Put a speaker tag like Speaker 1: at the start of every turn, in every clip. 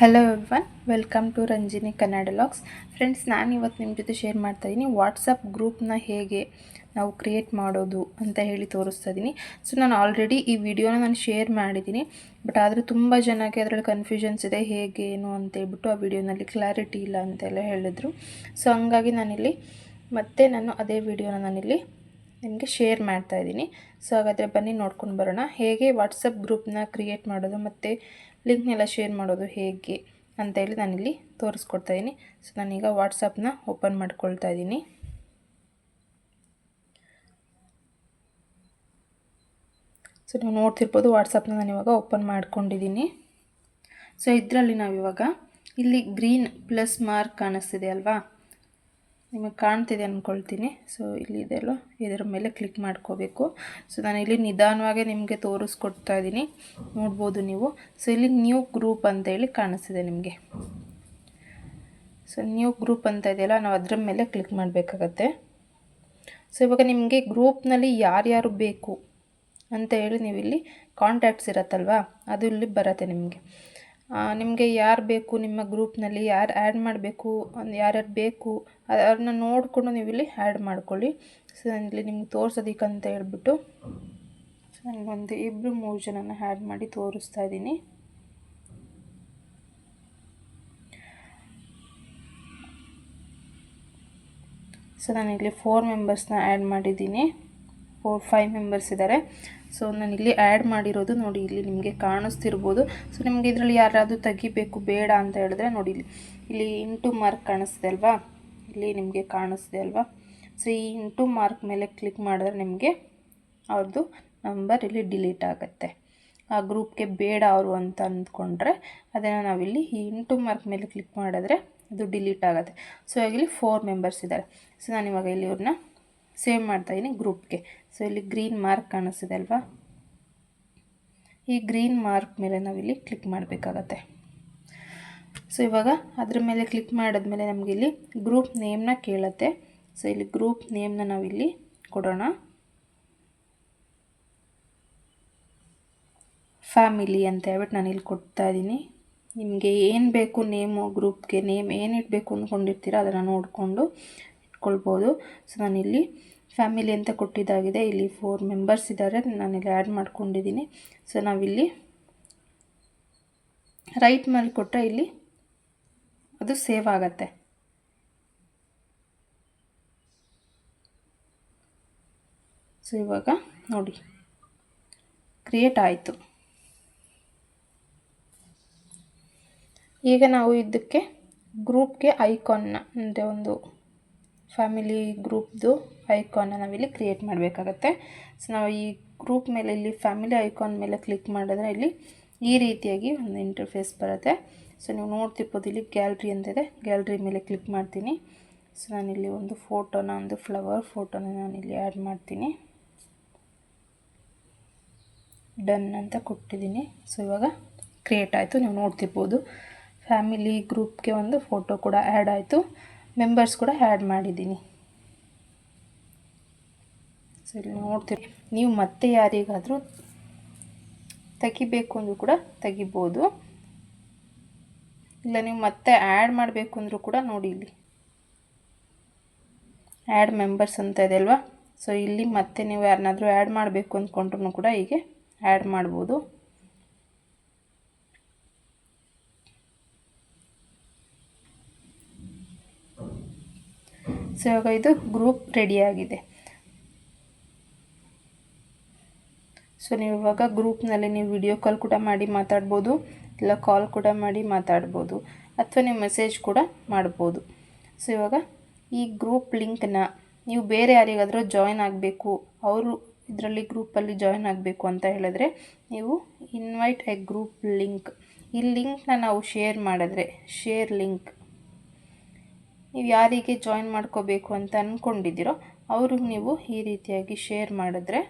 Speaker 1: Hello one welcome to Ranjini Kannada vlogs friends ನಾನು ಇವತ್ತು ನಿಮ್ಮ ಜೊತೆ ಶೇರ್ ಮಾಡ್ತಾ ಇದ್ದೀನಿ ವಾಟ್ಸಪ್ ಗ್ರೂಪ್ನ ಹೇಗೆ ನಾವು ಕ್ರಿಯೇಟ್ ಮಾಡೋದು ಅಂತ ಹೇಳಿ ತೋರಿಸ್ತಾ ಇದ್ದೀನಿ ಸೊ ನಾನು ಆಲ್ರೆಡಿ ಈ ವಿಡಿಯೋನ ನಾನು ಶೇರ್ ಮಾಡಿದ್ದೀನಿ ಬಟ್ ಆದರೆ ತುಂಬ ಜನಕ್ಕೆ ಅದರಲ್ಲಿ ಕನ್ಫ್ಯೂಷನ್ಸ್ ಇದೆ, ಹೇಗೆ, ಏನು ಅಂತ ಹೇಳ್ಬಿಟ್ಟು ಆ ವಿಡಿಯೋನಲ್ಲಿ ಕ್ಲಾರಿಟಿ ಇಲ್ಲ ಅಂತೆಲ್ಲ ಹೇಳಿದ್ರು. ಸೊ ಹಂಗಾಗಿ ನಾನಿಲ್ಲಿ ಮತ್ತೆ ನಾನು ಅದೇ ವಿಡಿಯೋನ ನಾನಿಲ್ಲಿ ನಿಮಗೆ ಶೇರ್ ಮಾಡ್ತಾ ಇದ್ದೀನಿ ಸೊ ಹಾಗಾದರೆ ಬನ್ನಿ ನೋಡ್ಕೊಂಡು ಬರೋಣ. ಹೇಗೆ ವಾಟ್ಸಪ್ ಗ್ರೂಪ್ನ ಕ್ರಿಯೇಟ್ ಮಾಡೋದು ಮತ್ತು ಲಿಂಕ್ನೆಲ್ಲ ಶೇರ್ ಮಾಡೋದು ಹೇಗೆ ಅಂತ ಹೇಳಿ ನಾನಿಲ್ಲಿ ತೋರಿಸ್ಕೊಡ್ತಾ ಇದ್ದೀನಿ ಸೊ ನಾನೀಗ ವಾಟ್ಸಪ್ನ ಓಪನ್ ಮಾಡ್ಕೊಳ್ತಾ ಇದ್ದೀನಿ ಸೊ ನೀವು ನೋಡ್ತಿರ್ಬೋದು ವಾಟ್ಸಪ್ನ ನಾನು ಇವಾಗ ಓಪನ್ ಮಾಡ್ಕೊಂಡಿದ್ದೀನಿ ಸೊ ಇದರಲ್ಲಿ ನಾವಿವಾಗ ಇಲ್ಲಿ ಗ್ರೀನ್ ಪ್ಲಸ್ ಮಾರ್ಕ್ ಕಾಣಿಸ್ತಿದೆ ಅಲ್ವಾ? ನಿಮಗೆ ಕಾಣ್ತಿದೆ ಅಂದ್ಕೊಳ್ತೀನಿ ಸೊ ಇಲ್ಲಿ ಇದೆಲ್ಲ ಇದರ ಮೇಲೆ ಕ್ಲಿಕ್ ಮಾಡ್ಕೋಬೇಕು. ಸೊ ನಾನು ಇಲ್ಲಿ ನಿಧಾನವಾಗಿ ನಿಮಗೆ ತೋರಿಸ್ಕೊಡ್ತಾ ಇದ್ದೀನಿ. ನೋಡ್ಬೋದು ನೀವು. ಸೊ ಇಲ್ಲಿ ನ್ಯೂ ಗ್ರೂಪ್ ಅಂತೇಳಿ ಕಾಣಿಸ್ತಿದೆ ನಿಮಗೆ. ಸೊ ನ್ಯೂ ಗ್ರೂಪ್ ಅಂತ ಇದೆಯಲ್ಲ ನಾವು ಅದರ ಮೇಲೆ ಕ್ಲಿಕ್ ಮಾಡಬೇಕಾಗತ್ತೆ. ಸೊ ಇವಾಗ ನಿಮಗೆ ಗ್ರೂಪ್ನಲ್ಲಿ ಯಾರ್ಯಾರು ಬೇಕು ಅಂತ ಹೇಳಿ ನೀವು ಇಲ್ಲಿ ಕಾಂಟ್ಯಾಕ್ಟ್ಸ್ ಇರತ್ತಲ್ವಾ? ಅದು ಇಲ್ಲಿ ಬರತ್ತೆ ನಿಮಗೆ. ನಿಮಗೆ ಯಾರು ಬೇಕು, ನಿಮ್ಮ ಗ್ರೂಪ್ನಲ್ಲಿ ಯಾರು ಆ್ಯಡ್ ಮಾಡಬೇಕು ಯಾರ್ಯಾರು ಬೇಕು ಅದನ್ನ ನೋಡಿಕೊಂಡು ನೀವು ಇಲ್ಲಿ ಆ್ಯಡ್ ಮಾಡ್ಕೊಳ್ಳಿ. ಸೊ ಇಲ್ಲಿ ನಿಮ್ಗೆ ಅಂತ ಹೇಳ್ಬಿಟ್ಟು ಸೊ ಒಂದು ಇಬ್ಬರು ಮೂರು ಜನನ ಆ್ಯಡ್ ಮಾಡಿ ತೋರಿಸ್ತಾ ಇದ್ದೀನಿ. ಸೊ ಇಲ್ಲಿ ಫೋರ್ ಮೆಂಬರ್ಸ್ನ ಆ್ಯಡ್ ಮಾಡಿದ್ದೀನಿ. ಫೋರ್ ಫೈವ್ ಮೆಂಬರ್ಸ್ ಇದ್ದಾರೆ ಸೊ ನಾನು ಇಲ್ಲಿ ಆ್ಯಡ್ ಮಾಡಿರೋದು ನೋಡಿ, ಇಲ್ಲಿ ನಿಮಗೆ ಕಾಣಿಸ್ತಿರ್ಬೋದು. ಸೊ ನಿಮಗೆ ಇದರಲ್ಲಿ ಯಾರಾದರೂ ತೆಗಿಬೇಕು ಬೇಡ ಅಂತ ಹೇಳಿದ್ರೆ ನೋಡಿ ಇಲ್ಲಿ. ಇಲ್ಲಿ ಇಂಟು ಮಾರ್ಕ್ ಕಾಣಿಸ್ತಿದೆ ಅಲ್ವಾ? ಇಲ್ಲಿ ನಿಮಗೆ ಕಾಣಿಸ್ತಿದೆ ಅಲ್ವಾ? ಸೊ ಈ ಇಂಟು ಮಾರ್ಕ್ ಮೇಲೆ ಕ್ಲಿಕ್ ಮಾಡಿದ್ರೆ ನಿಮಗೆ ಅವ್ರದ್ದು ನಂಬರ್ ಇಲ್ಲಿ ಡಿಲೀಟ್ ಆಗುತ್ತೆ. ಆ ಗ್ರೂಪ್ಗೆ ಬೇಡ ಅವರು ಅಂತ ಅಂದ್ಕೊಂಡ್ರೆ ಅದನ್ನು ನಾವಿಲ್ಲಿ ಈ ಇಂಟು ಮಾರ್ಕ್ ಮೇಲೆ ಕ್ಲಿಕ್ ಮಾಡಿದ್ರೆ ಅದು ಡಿಲೀಟ್ ಆಗುತ್ತೆ. ಸೊ ಇಲ್ಲಿ ಫೋರ್ ಮೆಂಬರ್ಸ್ ಇದ್ದಾರೆ ಸೊ ನಾನು ಇವಾಗ ಇಲ್ಲಿ ಇವ್ರನ್ನ ಸೇವ್ ಮಾಡ್ತಾಯಿದ್ದೀನಿ ಗ್ರೂಪ್ಗೆ. ಸೊ ಇಲ್ಲಿ ಗ್ರೀನ್ ಮಾರ್ಕ್ ಕಾಣಿಸ್ತಿದೆ ಅಲ್ವಾ? ಈ ಗ್ರೀನ್ ಮಾರ್ಕ್ ಮೇಲೆ ನಾವಿಲ್ಲಿ ಕ್ಲಿಕ್ ಮಾಡಬೇಕಾಗತ್ತೆ. ಸೊ ಇವಾಗ ಅದ್ರ ಮೇಲೆ ಕ್ಲಿಕ್ ಮಾಡಿದ್ಮೇಲೆ ನಮಗೆ ಇಲ್ಲಿ ಗ್ರೂಪ್ ನೇಮ್ನ ಕೇಳುತ್ತೆ. ಸೊ ಇಲ್ಲಿ ಗ್ರೂಪ್ ನೇಮ್ನ ನಾವಿಲ್ಲಿ ಕೊಡೋಣ. ಫ್ಯಾಮಿಲಿ ಅಂತ ಹೇಳ್ಬಿಟ್ಟು ನಾನು ಇಲ್ಲಿ ಕೊಡ್ತಾ ಇದ್ದೀನಿ ನಿಮಗೆ ಏನು ಬೇಕು ನೇಮು, ಗ್ರೂಪ್ಗೆ ನೇಮ್ ಏನು ಇಡಬೇಕು ಅಂದ್ಕೊಂಡಿರ್ತೀರ ಅದನ್ನು ನೋಡಿಕೊಂಡು ಇಟ್ಕೊಳ್ಬೋದು ಸೊ ನಾನಿಲ್ಲಿ ಫ್ಯಾಮಿಲಿ ಅಂತ ಕೊಟ್ಟಿದ್ದಾಗಿದೆ. ಇಲ್ಲಿ ಫೋರ್ ಮೆಂಬರ್ಸ್ ಇದ್ದಾರೆ. ನಾನಿಲ್ಲಿ ಆ್ಯಡ್ ಮಾಡ್ಕೊಂಡಿದ್ದೀನಿ. ಸೊ ನಾವಿಲ್ಲಿ ರೈಟ್ ಮೇಲೆ ಕೊಟ್ಟರೆ ಇಲ್ಲಿ ಅದು ಸೇವ್ ಆಗತ್ತೆ. ಸೊ ಇವಾಗ ನೋಡಿ. ಕ್ರಿಯೇಟ್ ಆಯಿತು. ಈಗ ನಾವು ಇದಕ್ಕೆ ಗ್ರೂಪ್ಗೆ ಐಕಾನ್ನ ಅಂದರೆ ಒಂದು ಫ್ಯಾಮಿಲಿ ಗ್ರೂಪ್ದು ಐಕಾನ್ನ ನಾವಿಲ್ಲಿ ಕ್ರಿಯೇಟ್ ಮಾಡಬೇಕಾಗತ್ತೆ. ಸೊ ನಾವು ಈ ಗ್ರೂಪ್ ಮೇಲೆ ಇಲ್ಲಿ ಫ್ಯಾಮಿಲಿ ಐಕಾನ್ ಮೇಲೆ ಕ್ಲಿಕ್ ಮಾಡಿದ್ರೆ ಇಲ್ಲಿ ಈ ರೀತಿಯಾಗಿ ಒಂದು ಇಂಟರ್ಫೇಸ್ ಬರುತ್ತೆ. ಸೊ ನೀವು ನೋಡ್ತಿರ್ಬೋದು ಇಲ್ಲಿ ಗ್ಯಾಲ್ರಿ ಅಂತಿದೆ. ಗ್ಯಾಲ್ರಿ ಮೇಲೆ ಕ್ಲಿಕ್ ಮಾಡ್ತೀನಿ. ಸೊ ನಾನಿಲ್ಲಿ ಒಂದು ಫೋಟೋನ ಒಂದು ಫ್ಲವರ್ ಫೋಟೋನ ನಾನಿಲ್ಲಿ ಆ್ಯಡ್ ಮಾಡ್ತೀನಿ. ಡನ್ ಅಂತ ಕೊಟ್ಟಿದ್ದೀನಿ. ಸೊ ಇವಾಗ ಕ್ರಿಯೇಟ್ ಆಯಿತು. ನೀವು ನೋಡ್ತಿರ್ಬೋದು. ಫ್ಯಾಮಿಲಿ ಗ್ರೂಪ್ಗೆ ಒಂದು ಫೋಟೋ ಕೂಡ ಆ್ಯಡ್ ಆಯಿತು. ಮೆಂಬರ್ಸ್ ಕೂಡ ಆ್ಯಡ್ ಮಾಡಿದ್ದೀನಿ. ಸೊ ಇಲ್ಲಿ ನೋಡ್ತೀರಿ ನೀವು ಮತ್ತೆ ಯಾರಿಗಾದರೂ ತೆಗಿಬೇಕು ಅಂದರೂ ಕೂಡ ತೆಗಿಬೋದು. ಇಲ್ಲ, ನೀವು ಮತ್ತೆ ಆ್ಯಡ್ ಮಾಡಬೇಕು ಅಂದರೂ ಕೂಡ ನೋಡಿ ಇಲ್ಲಿ. ಆ್ಯಡ್ ಮೆಂಬರ್ಸ್ ಅಂತ ಇದೆ ಅಲ್ವಾ? ಸೊ ಇಲ್ಲಿ ಮತ್ತೆ ನೀವು ಯಾರನ್ನಾದರೂ ಆ್ಯಡ್ ಮಾಡಬೇಕು ಅಂದ್ಕೊಂಡ್ರೂ ಕೂಡ ಹೀಗೆ ಆ್ಯಡ್ ಮಾಡ್ಬೋದು. ಸೊ ಇವಾಗ ಇದು ಗ್ರೂಪ್ ರೆಡಿಯಾಗಿದೆ. ಸೊ, ನೀವು ಇವಾಗ ಗ್ರೂಪ್ನಲ್ಲಿ ನೀವು ವಿಡಿಯೋ ಕಾಲ್ ಕೂಡ ಮಾಡಿ ಮಾತಾಡ್ಬೋದು, ಇಲ್ಲ ಕಾಲ್ ಕೂಡ ಮಾಡಿ ಮಾತಾಡ್ಬೋದು, ಅಥವಾ ನೀವು ಮೆಸೇಜ್ ಕೂಡ ಮಾಡ್ಬೋದು. ಸೊ, ಇವಾಗ ಈ ಗ್ರೂಪ್ ಲಿಂಕ್ನ ನೀವು ಬೇರೆ ಯಾರಿಗಾದರೂ ಜಾಯ್ನ್ ಆಗಬೇಕು, ಅವರು ಇದರಲ್ಲಿ ಗ್ರೂಪಲ್ಲಿ ಜಾಯ್ನ್ ಆಗಬೇಕು ಅಂತ ಹೇಳಿದ್ರೆ ನೀವು ಇನ್ವೈಟ್ ಎ ಗ್ರೂಪ್ ಲಿಂಕ್. ಈ ಲಿಂಕ್ನ ನಾವು ಶೇರ್ ಮಾಡಿದ್ರೆ, ಶೇರ್ ಲಿಂಕ್ ನೀವು ಯಾರಿಗೆ ಜಾಯಿನ್ ಮಾಡ್ಕೋಬೇಕು ಅಂತ ಅಂದ್ಕೊಂಡಿದ್ದೀರೋ ಅವ್ರಿಗೆ ನೀವು ಈ ರೀತಿಯಾಗಿ ಶೇರ್ ಮಾಡಿದ್ರೆ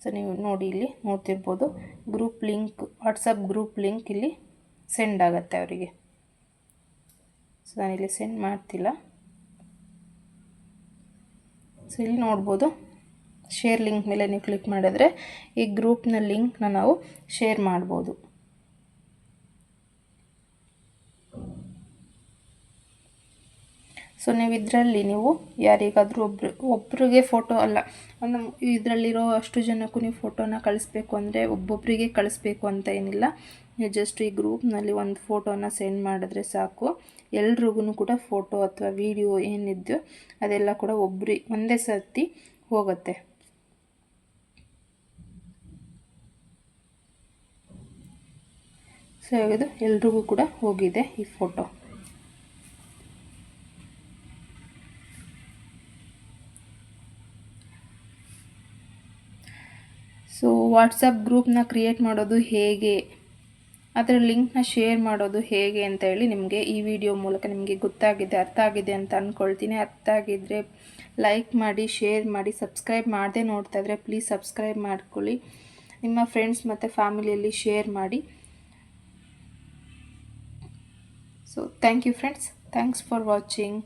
Speaker 1: ಸೊ ನೀವು ನೋಡಿ ಇಲ್ಲಿ ನೋಡ್ತಿರ್ಬೋದು group link WhatsApp group link ಇಲ್ಲಿ ಸೆಂಡ್ ಆಗುತ್ತೆ ಅವರಿಗೆ. ಸೊ ನಾನಿಲ್ಲಿ ಸೆಂಡ್ ಮಾಡ್ತಿಲ್ಲ. ಸೊ ಇಲ್ಲಿ ನೋಡ್ಬೋದು ಶೇರ್ ಲಿಂಕ್ ಮೇಲೆ ನೀವು ಕ್ಲಿಕ್ ಮಾಡಿದ್ರೆ ಈ ಗ್ರೂಪ್ನ ಲಿಂಕ್ನ ನಾವು ಶೇರ್ ಮಾಡ್ಬೋದು. ಸೊ ನೀವು ಇದರಲ್ಲಿ ನೀವು ಯಾರಿಗಾದರೂ ಒಬ್ರು ಒಬ್ಬರಿಗೆ ಫೋಟೋ ಅಲ್ಲ ಒಂದು ಇದರಲ್ಲಿರೋ ಅಷ್ಟು ಜನಕ್ಕೂ ನೀವು ಫೋಟೋನ ಕಳಿಸ್ಬೇಕು ಅಂದರೆ ಒಬ್ಬೊಬ್ಬರಿಗೆ ಕಳಿಸ್ಬೇಕು ಅಂತ ಏನಿಲ್ಲ. ನೀವು ಜಸ್ಟ್ ಈ ಗ್ರೂಪ್ನಲ್ಲಿ ಒಂದು ಫೋಟೋನ ಸೆಂಡ್ ಮಾಡಿದ್ರೆ ಸಾಕು. ಎಲ್ರಿಗೂ ಕೂಡ ಫೋಟೋ ಅಥವಾ ವಿಡಿಯೋ ಏನಿದ್ದು ಅದೆಲ್ಲ ಕೂಡ ಒಬ್ರಿ, ಒಂದೇ ಸರ್ತಿ ಹೋಗುತ್ತೆ. ಸೊ ಇದು ಎಲ್ರಿಗೂ ಕೂಡ ಹೋಗಿದೆ ಈ ಫೋಟೋ ಸೊ ವಾಟ್ಸಪ್ ಗ್ರೂಪ್ನ ಕ್ರಿಯೇಟ್ ಮಾಡೋದು ಹೇಗೆ? ಅದರ ಲಿಂಕ್ನ ಶೇರ್ ಮಾಡೋದು ಹೇಗೆ ಅಂತ ಹೇಳಿ ನಿಮಗೆ ಈ ವಿಡಿಯೋ ಮೂಲಕ ನಿಮಗೆ ಗೊತ್ತಾಗಿದೆ, ಅರ್ಥ ಆಗಿದೆ ಅಂತ ಅಂದ್ಕೊಳ್ತೀನಿ ಅರ್ಥ ಆಗಿದ್ದರೆ ಲೈಕ್ ಮಾಡಿ ಶೇರ್ ಮಾಡಿ ಸಬ್ಸ್ಕ್ರೈಬ್ ಮಾಡದೆ ನೋಡ್ತಾ ಇದ್ದರೆ ಪ್ಲೀಸ್ ಸಬ್ಸ್ಕ್ರೈಬ್ ಮಾಡ್ಕೊಳ್ಳಿ. ನಿಮ್ಮ ಫ್ರೆಂಡ್ಸ್ ಮತ್ತು ಫ್ಯಾಮಿಲಿಯಲ್ಲಿ ಶೇರ್ ಮಾಡಿ. So thank you friends thanks for watching